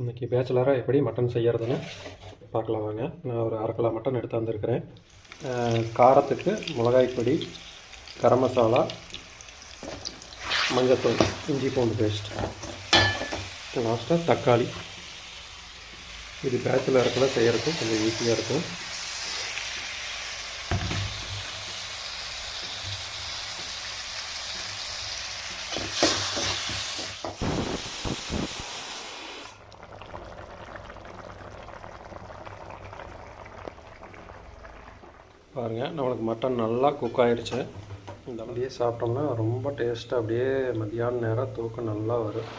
இன்றைக்கி பேச்சுலராக எப்படி மட்டன் செய்கிறதுன்னு பார்க்கலாம் வாங்க. நான் ஒரு அரை கிலோ மட்டன் எடுத்து வந்திருக்கிறேன் காரத்துக்கு மிளகாய் பொடி கரம் மசாலா மஞ்சத்தூள் இஞ்சி பூண்டு பேஸ்ட் லாஸ்ட்டாக தக்காளி. இது பேச்சுலருக்குள்ள செய்கிறதுக்கு கொஞ்சம் ஈஸியாக இருக்கும். பாருங்கள் நம்மளுக்கு மட்டன் நல்லா குக் ஆயிடுச்சு இந்த அப்படியே சாப்பிட்டோம்னா ரொம்ப டேஸ்ட்டாக அப்படியே மத்தியான நேரம் தூக்கம் நல்லா வரும்.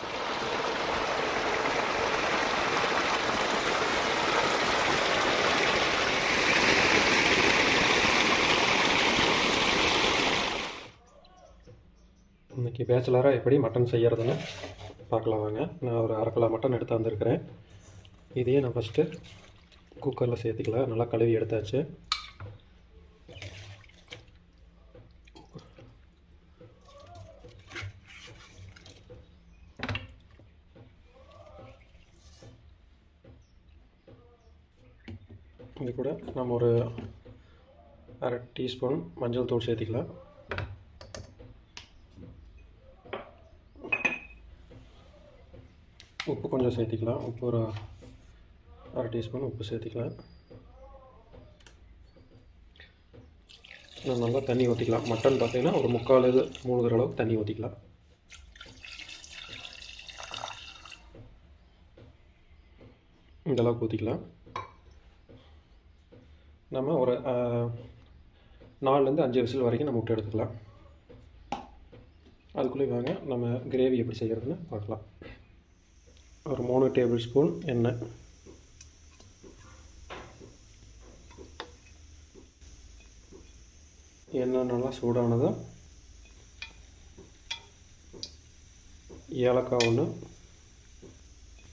இன்றைக்கி பேச்சுலராக எப்படி மட்டன் செய்கிறதுன்னு பார்க்கலாம் வாங்க. நான் ஒரு அரை கிலோ மட்டன் எடுத்து வந்திருக்கிறேன். இதையே நான் ஃபஸ்ட்டு குக்கரில் சேர்த்துக்கலாம். நல்லா கழுவி எடுத்தாச்சு. இது கூட நம்ம ஒரு அரை டீஸ்பூன் மஞ்சள் தூள் சேர்த்திக்கலாம். உப்பு கொஞ்சம் சேர்த்திக்கலாம். உப்பு ஒரு அரை டீஸ்பூன் உப்பு சேர்த்திக்கலாம். இன்னும் நல்லா தண்ணி ஊற்றிக்கலாம் மட்டன் பார்த்தீங்கன்னா ஒரு முக்கால் இது மூழ்கிற அளவுக்கு தண்ணி ஊற்றிக்கலாம் இந்த அளவுக்கு ஊற்றிக்கலாம் நம்ம ஒரு நாலுலேருந்து அஞ்சு விசில் வரைக்கும் நம்ம விட்டு எடுத்துக்கலாம். அதுக்குள்ளே வாங்க நம்ம கிரேவி எப்படி செய்கிறதுன்னு பார்க்கலாம். ஒரு மூணு டேபிள் ஸ்பூன் எண்ணெய். எண்ணெய் நல்லா சூடானதும் ஏலக்காய் ஒன்று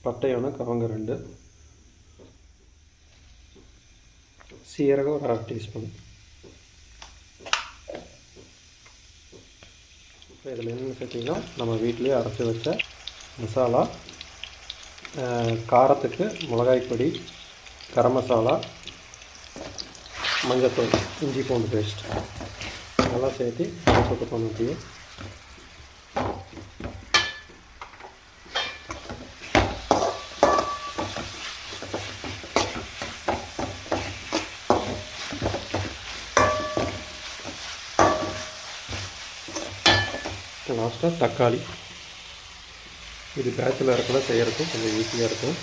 பட்டை ஒன்று கவங்க ரெண்டு. சீரகம் ஒரு அரை டீஸ்பூன் இப்போ இதில் என்னென்னு கேட்டிங்கன்னா நம்ம வீட்டிலேயே அரைச்சி வச்ச மசாலா காரத்துக்கு மிளகாய் பொடி கரம் மசாலா மஞ்சத்தூள் இஞ்சி பூண்டு பேஸ்ட் நல்லா சேர்த்து சுட்டு பண்ணிட்டு லாஸ்ட்டாக தக்காளி. இது பேச்சுலருக்குள்ள செய்கிறதுக்கு கொஞ்சம் ஈஸியாக இருக்கும்.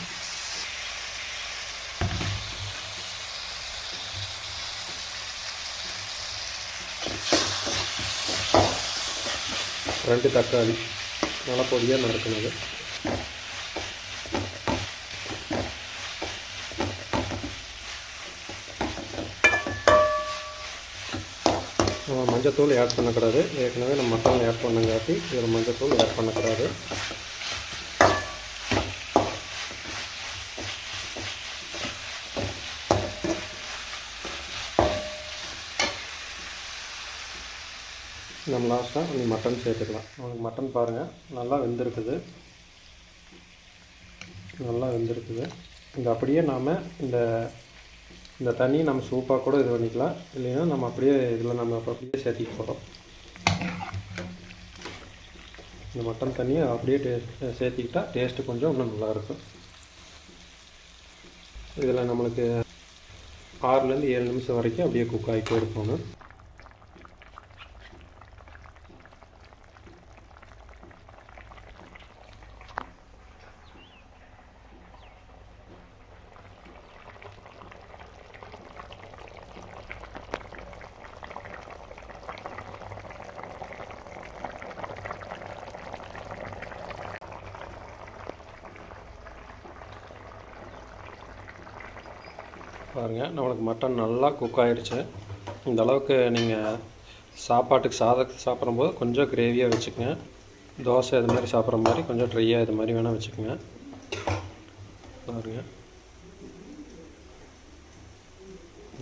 ரெண்டு தக்காளி. நல்லா பொடியாக நறுக்குனது. மஞ்சத்தூள் ஆட் பண்ணக்கூடாது. ஏற்கனவே நம்ம மட்டன் ஆட் பண்ணங்காட்டி இதில் மஞ்சத்தூள் ஆட் பண்ணக்கூடாது. நம்ம லாஸ்ட்டாக கொஞ்சம் மட்டன் சேர்த்துக்கலாம். உங்களுக்கு மட்டன் பாருங்கள் நல்லா வெந்திருக்குது. நல்லா வெந்திருக்குது. இந்த அப்படியே நாம் இந்த இந்த தண்ணி நம்ம சூப்பாக கூட இது பண்ணிக்கலாம். இல்லைன்னா நம்ம அப்படியே இதில் நம்ம அப்படியே சேர்த்திக்க போகிறோம் இந்த மட்டன் தண்ணியை அப்படியே டேஸ்ட் சேர்த்திக்கிட்டா டேஸ்ட்டு கொஞ்சம் இன்னும் நல்லாயிருக்கும் இதில் நம்மளுக்கு ஆறுலேருந்து ஏழு நிமிஷம் வரைக்கும் அப்படியே குக் ஆகிட்டே இருக்கணும். பாருங்கள் நம்மளுக்கு மட்டன் நல்லா குக் ஆயிடுச்சு இந்த அளவுக்கு நீங்கள் சாப்பாட்டுக்கு சாதத்துக்கு சாப்பிடும்போது கொஞ்சம் கிரேவியாக வச்சுக்கோங்க. தோசை இது மாதிரி சாப்பிட்ற மாதிரி கொஞ்சம் ட்ரையாக இது மாதிரி வேணால் வச்சுக்கோங்க. பாருங்கள்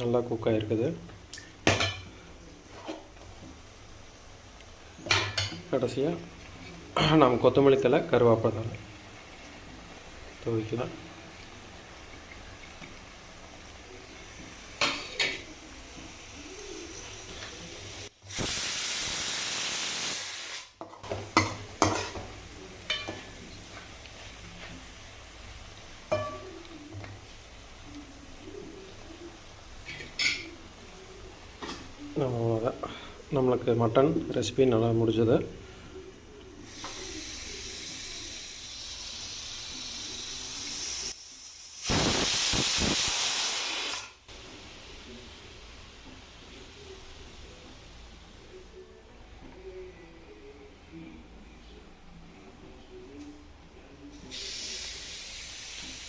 நல்லா குக் ஆகிருக்குது கடைசியாக நம்ம கொத்தமல்லி தலை கருவேப்பிலை தலை நம்ம அவ்வளோதான் நம்மளுக்கு மட்டன் ரெசிபி நல்லா முடிஞ்சது.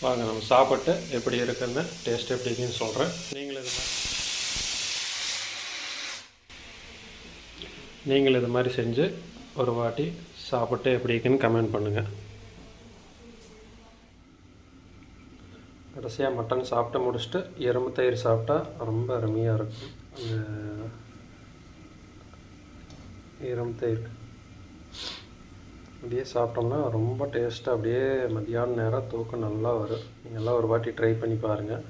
வாங்க நம்ம சாப்பிட்டு எப்படி இருக்குன்னு டேஸ்ட் எப்படி இருக்குன்னு சொல்கிறேன் நீங்களும் இது நீங்கள் இது மாதிரி செஞ்சு ஒரு வாட்டி சாப்பிட்டு எப்படி இருக்குன்னு கமெண்ட் பண்ணுங்கள் கடைசியாக மட்டன் சாப்பிட்டு முடிச்சுட்டு எறும்பு தயிர் சாப்பிட்டா ரொம்ப அருமையாக இருக்கும். அந்த எறும்பு தயிர். அப்படியே சாப்பிட்டோம்னா ரொம்ப டேஸ்ட்டாக அப்படியே மதியான நேரம் தூக்கம் நல்லா வரும். நீங்கள் எல்லாம் ஒரு வாட்டி ட்ரை பண்ணி பாருங்கள்